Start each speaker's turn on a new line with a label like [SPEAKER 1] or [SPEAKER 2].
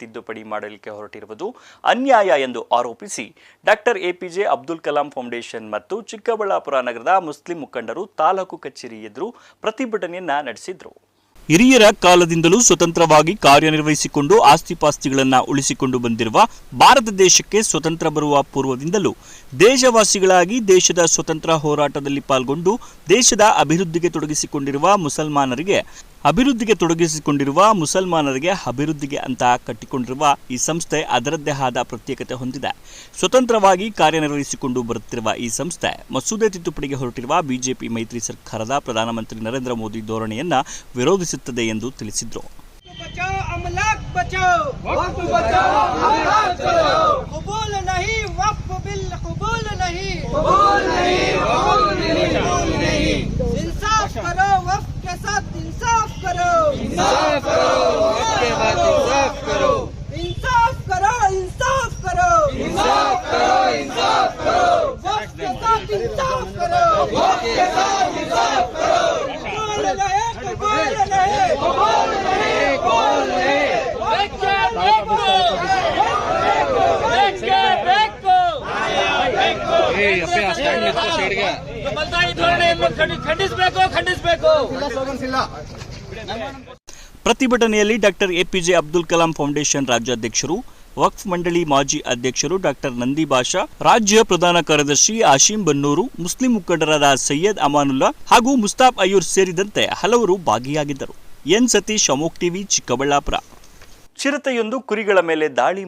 [SPEAKER 1] ತಿದ್ದುಪಡಿ ಮಾಡಲಿಕ್ಕೆ ಹೊರಟಿರುವುದು ಅನ್ಯಾಯ ಎಂದು ಆರೋಪಿಸಿ doctor APJ Abdul Kalam foundation ಮತ್ತು ಚಿಕ್ಕಬಳ್ಳಾಪುರ ನಗರದ ಮುಸ್ಲಿಂ ಮುಖಂಡರು ತಾಲೂಕು ಕಚೇರಿ ಎದುರು ಪ್ರತಿಭಟನೆಯನ್ನ ನಡೆಸಿದ್ರು. ಹಿರಿಯರ ಕಾಲದಿಂದಲೂ ಸ್ವತಂತ್ರವಾಗಿ ಕಾರ್ಯನಿರ್ವಹಿಸಿಕೊಂಡು ಆಸ್ತಿಪಾಸ್ತಿಗಳನ್ನು ಉಳಿಸಿಕೊಂಡು ಬಂದಿರುವ ಭಾರತ ದೇಶಕ್ಕೆ ಸ್ವತಂತ್ರ ಬರುವ ಪೂರ್ವದಿಂದಲೂ ದೇಶವಾಸಿಗಳಾಗಿ ದೇಶದ ಸ್ವತಂತ್ರ ಹೋರಾಟದಲ್ಲಿ ಪಾಲ್ಗೊಂಡು ದೇಶದ ಅಭಿವೃದ್ಧಿಗೆ ತೊಡಗಿಸಿಕೊಂಡಿರುವ ಮುಸಲ್ಮಾನರಿಗೆ ಅಭಿವೃದ್ಧಿಗೆ ತೊಡಗಿಸಿಕೊಂಡಿರುವ ಮುಸಲ್ಮಾನರಿಗೆ ಅಭಿವೃದ್ಧಿಗೆ ಅಂತ ಕಟ್ಟಿಕೊಂಡಿರುವ ಈ ಸಂಸ್ಥೆ ಅದರದ್ದೇ ಆದ ಪ್ರತ್ಯೇಕತೆ ಹೊಂದಿದೆ. ಸ್ವತಂತ್ರವಾಗಿ ಕಾರ್ಯನಿರ್ವಹಿಸಿಕೊಂಡು ಬರುತ್ತಿರುವ ಈ ಸಂಸ್ಥೆ ಮಸೂದೆ ತಿದ್ದುಪಡಿಗೆ ಹೊರಟಿರುವ ಬಿಜೆಪಿ ಮೈತ್ರಿ ಸರ್ಕಾರದ ಪ್ರಧಾನಮಂತ್ರಿ ನರೇಂದ್ರ ಮೋದಿ ಧೋರಣೆಯನ್ನ ವಿರೋಧಿಸುತ್ತದೆ ಎಂದು ತಿಳಿಸಿದರು.
[SPEAKER 2] खंडिस बेको खंडिस बेको
[SPEAKER 1] ಪ್ರತಿಭಟನೆಯಲ್ಲಿ doctor APJ Abdul Kalam foundation ರಾಜ್ಯಾಧ್ಯಕ್ಷರು, ವಕ್ಫ್ ಮಂಡಳಿ ಮಾಜಿ ಅಧ್ಯಕ್ಷರು ಡಾಕ್ಟರ್ ನಂದಿ ಬಾಷಾ, ರಾಜ್ಯ ಪ್ರಧಾನ ಕಾರ್ಯದರ್ಶಿ ಆಶೀಂ ಬನ್ನೂರು, ಮುಸ್ಲಿಂ ಮುಖಂಡರಾದ ಸೈಯದ್ ಅಮಾನುಲ್ಲಾ ಹಾಗೂ ಮುಸ್ತಾಫ್ ಅಯೂರ್ ಸೇರಿದಂತೆ ಹಲವರು ಭಾಗಿಯಾಗಿದ್ದರು. ಎನ್ ಸತೀಶ್, ಅಮೋಕ್ ಟಿವಿ, ಚಿಕ್ಕಬಳ್ಳಾಪುರ. ಚಿರತೆಯೊಂದು ಕುರಿಗಳ ಮೇಲೆ ದಾಳಿ